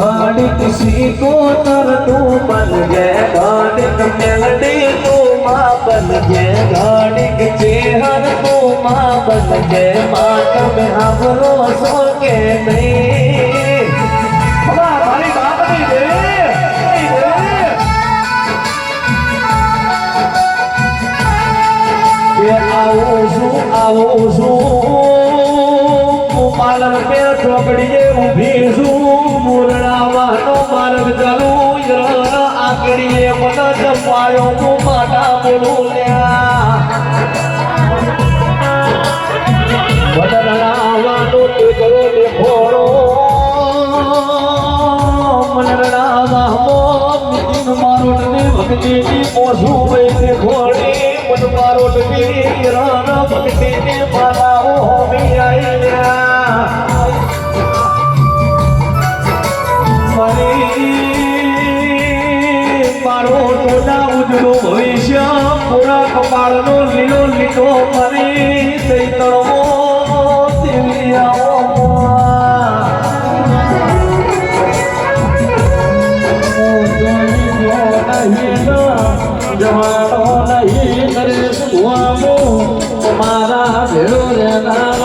मालिक सी को तर तू बन गए मालिक मिलने को माँ बन गए मालिक चेहर को माँ बन गए माता में हम रो के नहीं। આવોજો આવોજો હું પાલન પેર ચોકડીએ ઊભી છું જપાયો હું માટા બોલું લ્યા બદલાવાનો ટેકરો દેખોડો મનરડામાં મિતિન મારોટને ભક્તિની પોસું વઈ દેખોડી. મન મારોટની રણ ભક્તિને મારાઓ હોમી આઈયા મારી મારો ઉજળો ભવિષ્ય પૂરા કપાળનો લીલો લીલો મારી ચૈતળો જવાનો નહીં કરે સુવાનો. તમારા ભેળો રહેનારો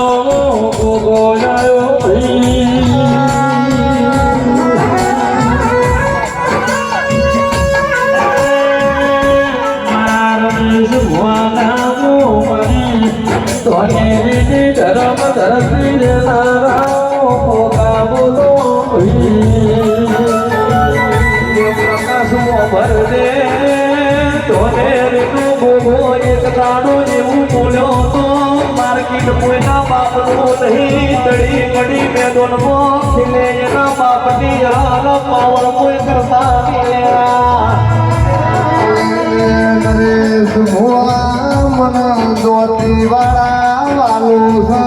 નરેશ ભુવા મન દોતી વાળા વાલું છે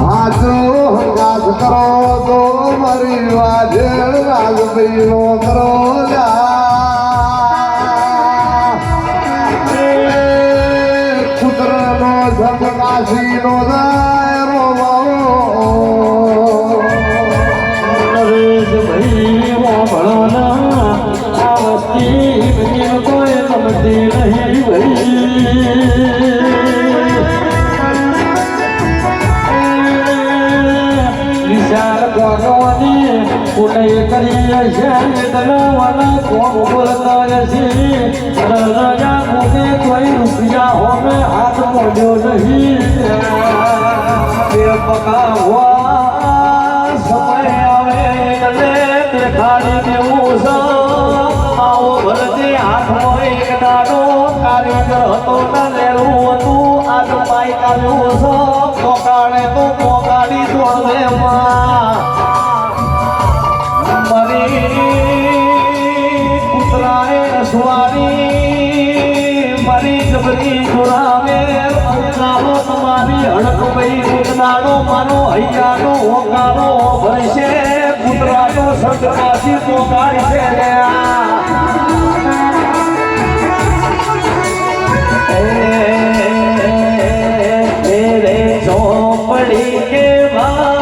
હાજો હંગાત કરો તો મારી વાજે રાજભાઈ નો કરો કુતરનો જમકાશી નો દાયરો વાપરવાના કોઈ સમજતી નહીં ભાઈ વિચાર ગોગવાની ઉડઈ કરી છે તલવાના કોમ બોલતા છે? રાજા મુકે કોઈ રૂપિયા હોમે હાથ મોડ્યો નહીં. તે પકાવવા કારીગર હતો ના લેરું હતું. આજ પાઈ કાઢ્યું છે પોકાડે તો પોકાડી દોડે મરી કૂતરાએ રસવાડી મરી જબરી જોરાવે. અંગારો તમારી હડક ભાઈ ઉગનારો માનો હૈયાનો હોકારો ભરશે. કૂતરાનો સદકાશી પોકાડી છે 아